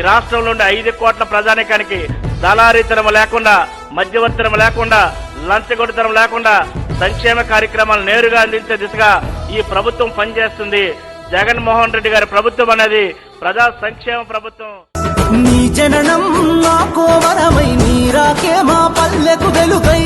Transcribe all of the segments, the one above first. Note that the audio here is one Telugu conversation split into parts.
ఈ రాష్ట్రంలో ఉండే ఐదు కోట్ల ప్రజానికానికి దళారీతనం లేకుండా మధ్యవర్తనం లేకుండా లంచగొడితనం లేకుండా సంక్షేమ కార్యక్రమాలు నేరుగా అందించే దిశగా ఈ ప్రభుత్వం పనిచేస్తుంది. జగన్మోహన్ రెడ్డి గారి ప్రభుత్వం అనేది ప్రజా సంక్షేమ ప్రభుత్వం. నీ జననం నాకో వరమై నీరాకే మా పల్లెకు వెలుగై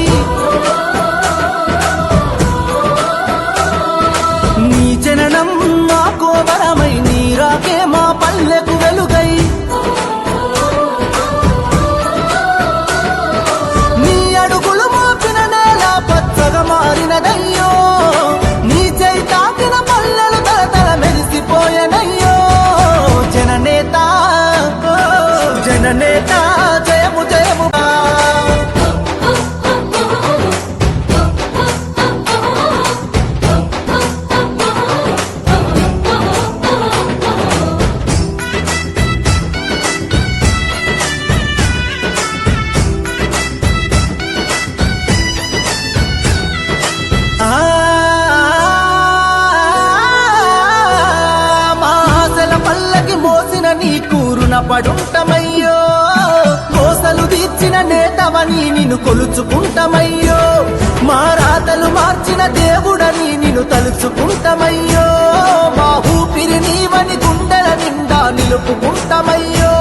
జననేత జయము జయము. మా మోసిన నీ కూరున పడుంటమయ్యో నేతవని నిన్ను కొలుచుకుంటమయ్యో. మా రాతలు మార్చిన దేవుడని నిన్ను తలుచుకుంటమయ్యో. మా ఊపిరి నీవని గుండెల నిండా నిలుపుకుంటమయ్యో.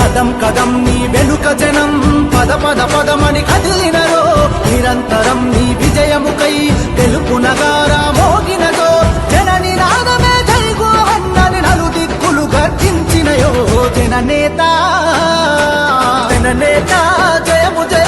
కదం కదం నీ వెనుక జనం పద పద పదమని కదిలినరో. నిరంతరం నీ విజయముకై తెలుపు నగారా మోగినదో. జనని నాదమే జరిగో అన్నని నలుదిక్కులు గర్జించినయో. జననేత జననేత జయము జయ